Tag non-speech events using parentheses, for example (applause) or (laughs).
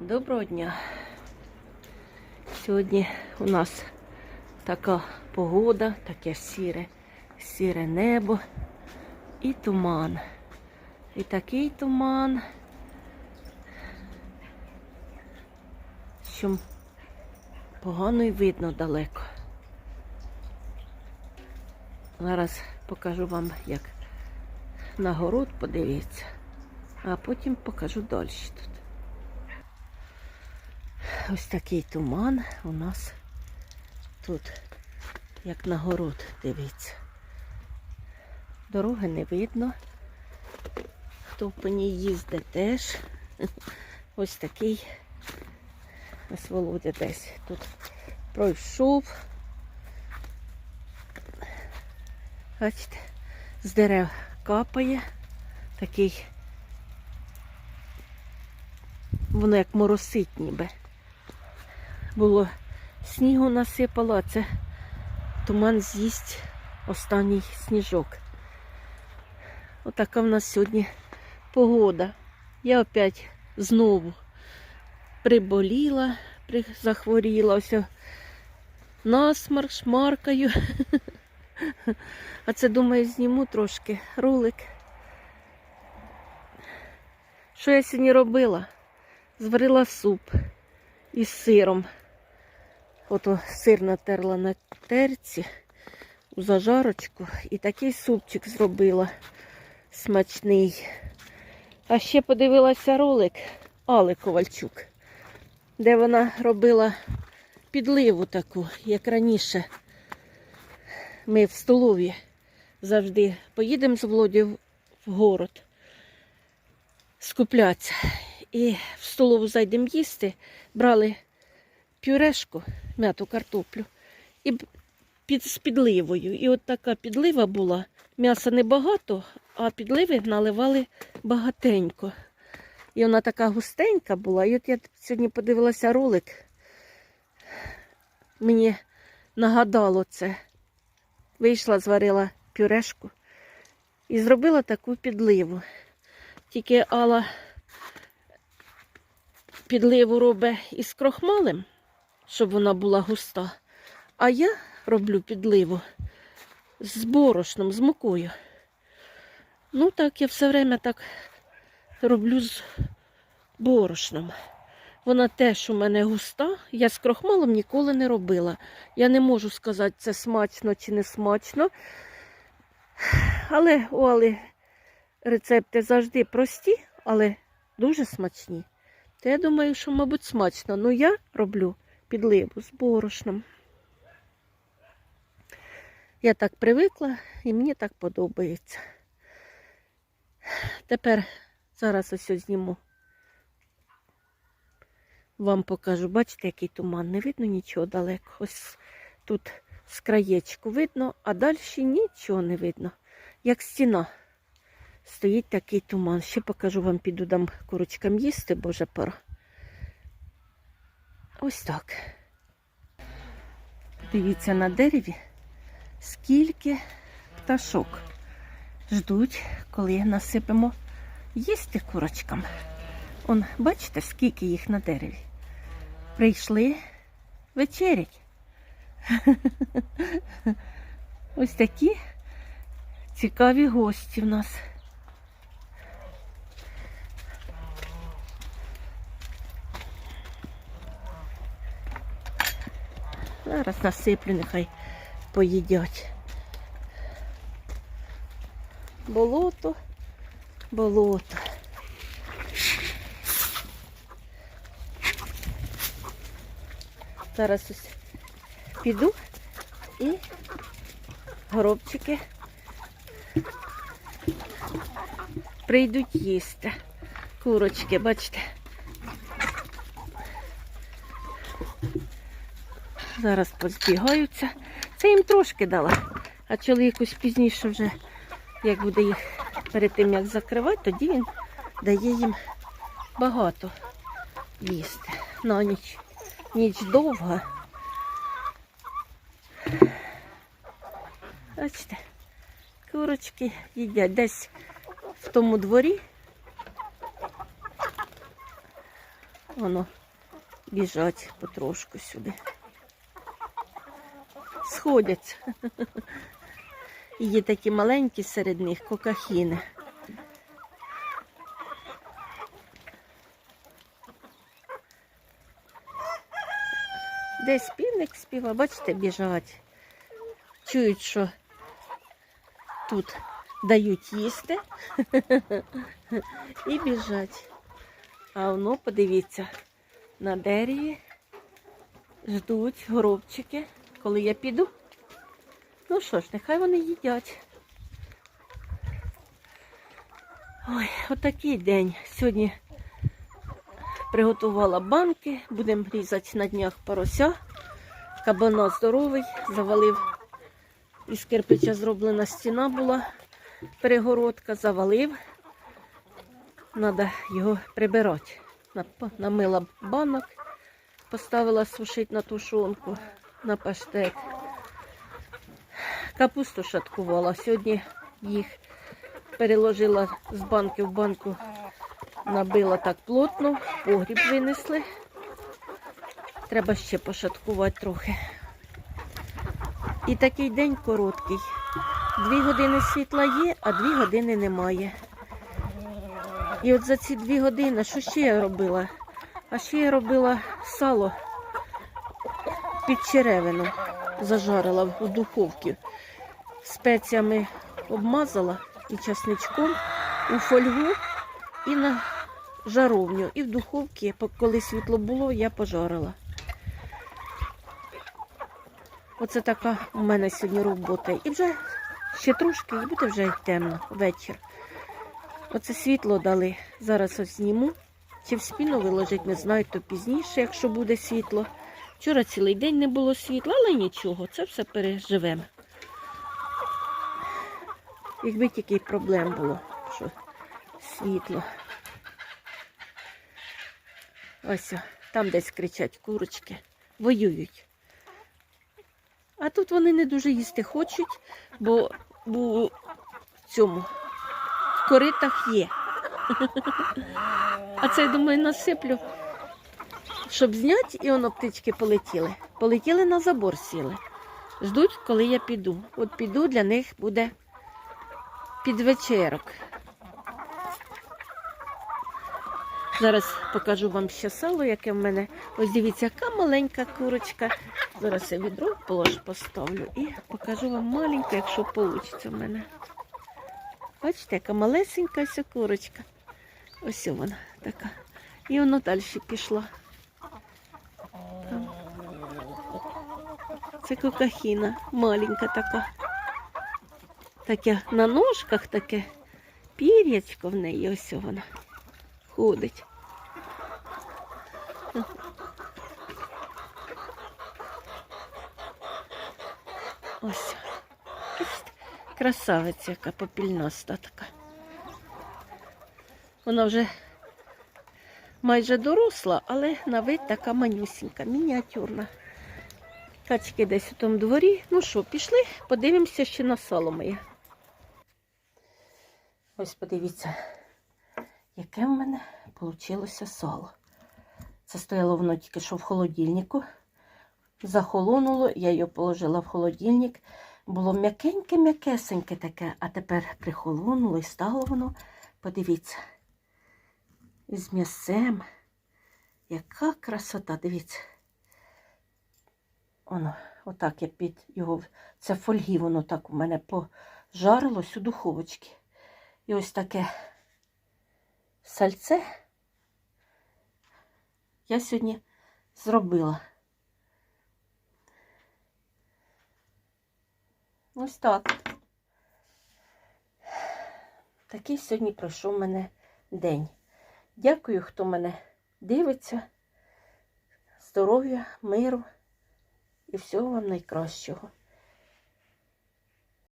Доброго дня. Сьогодні у нас така погода, таке сіре, сіре небо і туман. І такий туман, що погано й видно далеко. Зараз покажу вам, як на город подивіться, а потім покажу далі тут. Ось такий туман у нас тут, як на город, дивіться. Дороги не видно. Хто по ній їздить теж. (laughs) Ось такий ось Володя десь тут пройшов. Бачите, з дерев капає. Такий, воно як моросить ніби було снігу насипало, а це туман з'їсть останній сніжок. Отака в нас сьогодні погода. Я опять знову приболіла, при- захворіла, ось насмарк, шмаркаю. (laughs) А це, думаю, зніму трошки ролик. Що я сьогодні робила? Зварила суп із сиром. Ото сир натерла на терці у зажарочку і такий супчик зробила смачний. А ще подивилася ролик Али Ковальчук, де вона робила підливу таку, як раніше. Ми в столові завжди поїдемо з Володю в город скуплятися. І в столову зайдемо їсти, брали пюрешку, м'яту картоплю і під, з підливою. І от така підлива була. М'яса небагато, а підливи наливали багатенько. І вона така густенька була. І от я сьогодні подивилася ролик. Мені нагадало це. Вийшла, зварила пюрешку і зробила таку підливу. Тільки Алла підливу робить із крохмалем, щоб вона була густа. А я роблю підливу з борошном, з мукою. Ну так, я все время так роблю з борошном. Вона теж у мене густа. Я з крохмалом ніколи не робила. Я не можу сказати, це смачно чи не смачно. Але у Али рецепти завжди прості, але дуже смачні. То я думаю, що, мабуть, смачно. Ну я роблю підливу з борошном. Я так привикла і мені так подобається. Тепер зараз ось зніму. Вам покажу, бачите, який туман. Не видно нічого далеко. Ось тут з краєчку видно, а далі нічого не видно. Як стіна. Стоїть такий туман. Ще покажу вам, піду дам курочкам їсти, бо вже пора. Ось так. Дивіться на дереві, скільки пташок ждуть, коли насипемо їсти курочкам. Он, бачите, скільки їх на дереві. Прийшли вечерять. (laughs) Ось такі цікаві гості в нас. Зараз насиплю, нехай поїдять. Болото, болото. Зараз ось піду і горобчики прийдуть їсти. Курочки, бачите. Зараз позбігаються. Це їм трошки дала, а чоловікусь пізніше вже, як буде їх перед тим, як закривати, тоді він дає їм багато їсти. На ніч. Ніч довга. Бачите, курочки їдять десь в тому дворі. воно біжать потрошку сюди. Сходяться. І Є такі маленькі серед них кокахіни. Десь півник співа, бачите, біжать. Чують, що тут дають їсти і біжать. А воно, подивіться, на дереві ждуть горобчики, коли я піду. Ну що ж, нехай вони їдять. Ой, отакий день. Сьогодні приготувала банки, будемо різати на днях порося. Кабана здоровий, завалив. Із кирпича зроблена стіна була, перегородка, завалив. Треба його прибирати. Намила банок, поставила сушити на тушонку, на паштет. Капусту шаткувала. Сьогодні їх переложила з банки в банку, набила так плотно, погріб винесли. Треба ще пошаткувати трохи. І такий день короткий. Дві години світла є, а дві години немає. І от за ці дві години, що ще я робила? А ще я робила сало під черевину, зажарила в духовці. Спеціями обмазала і часничком у фольгу і на жаровню. І в духовці, коли світло було, я пожарила. Оце така у мене сьогодні робота. І вже ще трошки, і буде вже темно вечір. Оце світло дали. Зараз ось зніму. Чи в спину виложить, не знаю, то пізніше, якщо буде світло. Вчора цілий день не було світла, але нічого, це все переживемо. Якби тільки проблем було, що світло. Ось, там десь кричать курочки, воюють. А тут вони не дуже їсти хочуть, бо, бо в цьому в коритах є. А це, я думаю, насиплю, щоб зняти, і воно птички полетіли. Полетіли на забор сіли. Ждуть, коли я піду. От піду, для них буде підвечерок. Зараз покажу вам ще сало, яке в мене. Ось дивіться, яка маленька курочка. Зараз я відро полож поставлю і покажу вам маленьку, якщо вийде в мене. Бачите, яка малесенька ось курочка. Ось вона така. І воно далі пішло. Там. Це кокахіна, маленька така. Таке на ножках таке пір'ячко в неї, ось вона ходить. Ось. Красавиця, яка попільноста така. Вона вже майже доросла, але на вид така манюсінька, мініатюрна. Качки десь у тому дворі. Ну що, пішли, подивимося ще на сало моє. Ось подивіться, яке в мене вийшло сало. Це стояло воно тільки що в холодильнику. Захолонуло, я його положила в холодильник. Було м'якеньке-м'якесеньке таке, а тепер прихолонуло і стало воно, подивіться, з м'ясем. Яка красота, дивіться. Воно, отак я під його, це фольги, воно так у мене пожарилось у духовочці. І ось таке сальце я сьогодні зробила. Ось так. Такий сьогодні пройшов мене день. Дякую, хто мене дивиться. Здоров'я, миру і всього вам найкращого.